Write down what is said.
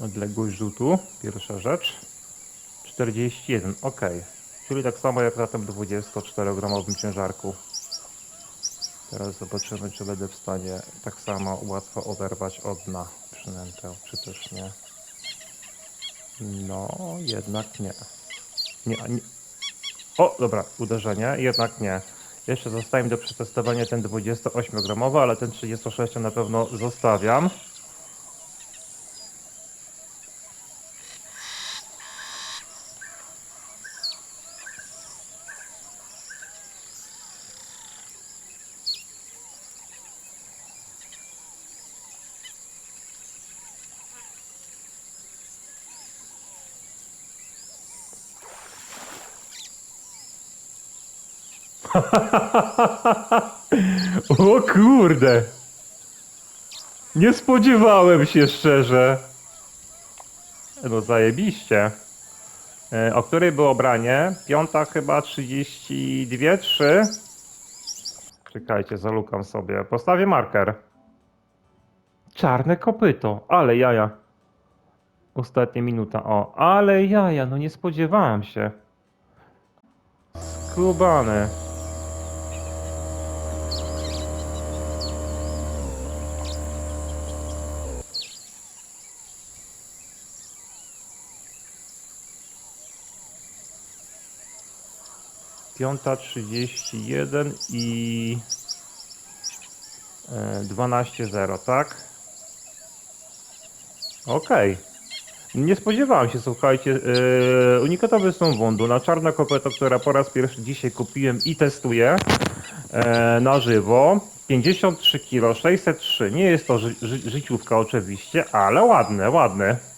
Odległość rzutu, pierwsza rzecz. 41, ok. Czyli tak samo jak na tym 24-gramowym ciężarku. Teraz zobaczymy, czy będę w stanie tak samo łatwo oderwać od dna przynętę, czy też nie. No, jednak nie. Nie, nie. O, dobra, uderzenie, jednak nie. Jeszcze zostaje do przetestowania ten 28-gramowy, ale ten 36 na pewno zostawiam. O kurde! Nie spodziewałem się szczerze. No zajebiście. E, O której było branie? Piąta chyba 32, 3. Czekajcie, zalukam sobie. Postawię marker. Czarne kopyto, ale jaja. Ostatnia minuta, o, ale jaja, no nie spodziewałem się. Skubany. Piąta trzydzieści jeden i e, 12.0, tak? Okej. Nie spodziewałem się, słuchajcie, yy, unikatowy są wądu na czarna kopeta, która po raz pierwszy dzisiaj kupiłem i testuję e, na żywo. 53 kg, 603. Nie jest to ży, życiówka oczywiście, ale ładne, ładne.